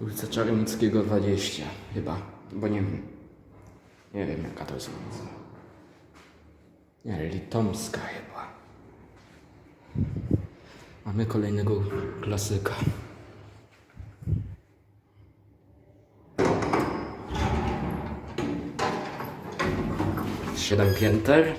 ulicy Czarnickiego 20 chyba, bo nie wiem. Nie wiem jaka to jest ulica. Nie, Litomska chyba. Mamy kolejnego klasyka. Siedem pięter.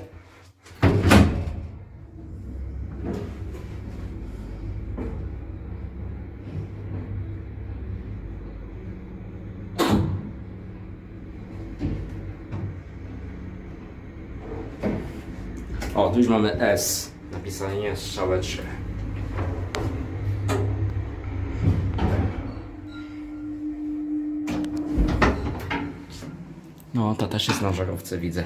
O, tu już mamy S. Napisanie strzałeczkę. No, ta też jest na żarówce, widzę.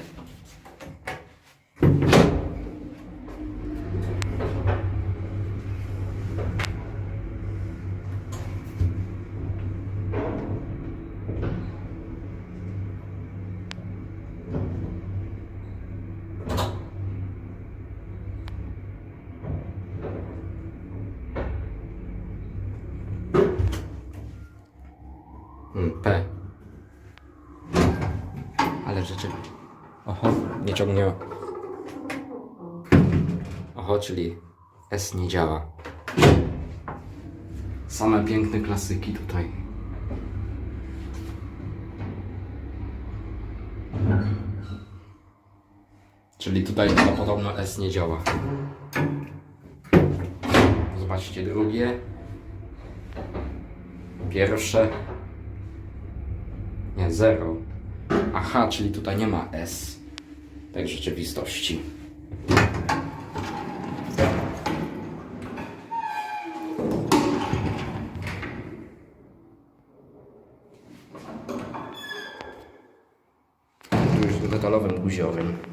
P. Ale rzeczywiście. Oho, nie ciągnie. Oho, czyli S nie działa. Same piękne klasyki tutaj. Czyli tutaj chyba podobno S nie działa. Zobaczcie drugie. Pierwsze. Nie, zero. Aha, czyli tutaj nie ma S. Tak rzeczywistości. Tu już w metalowym guziowym.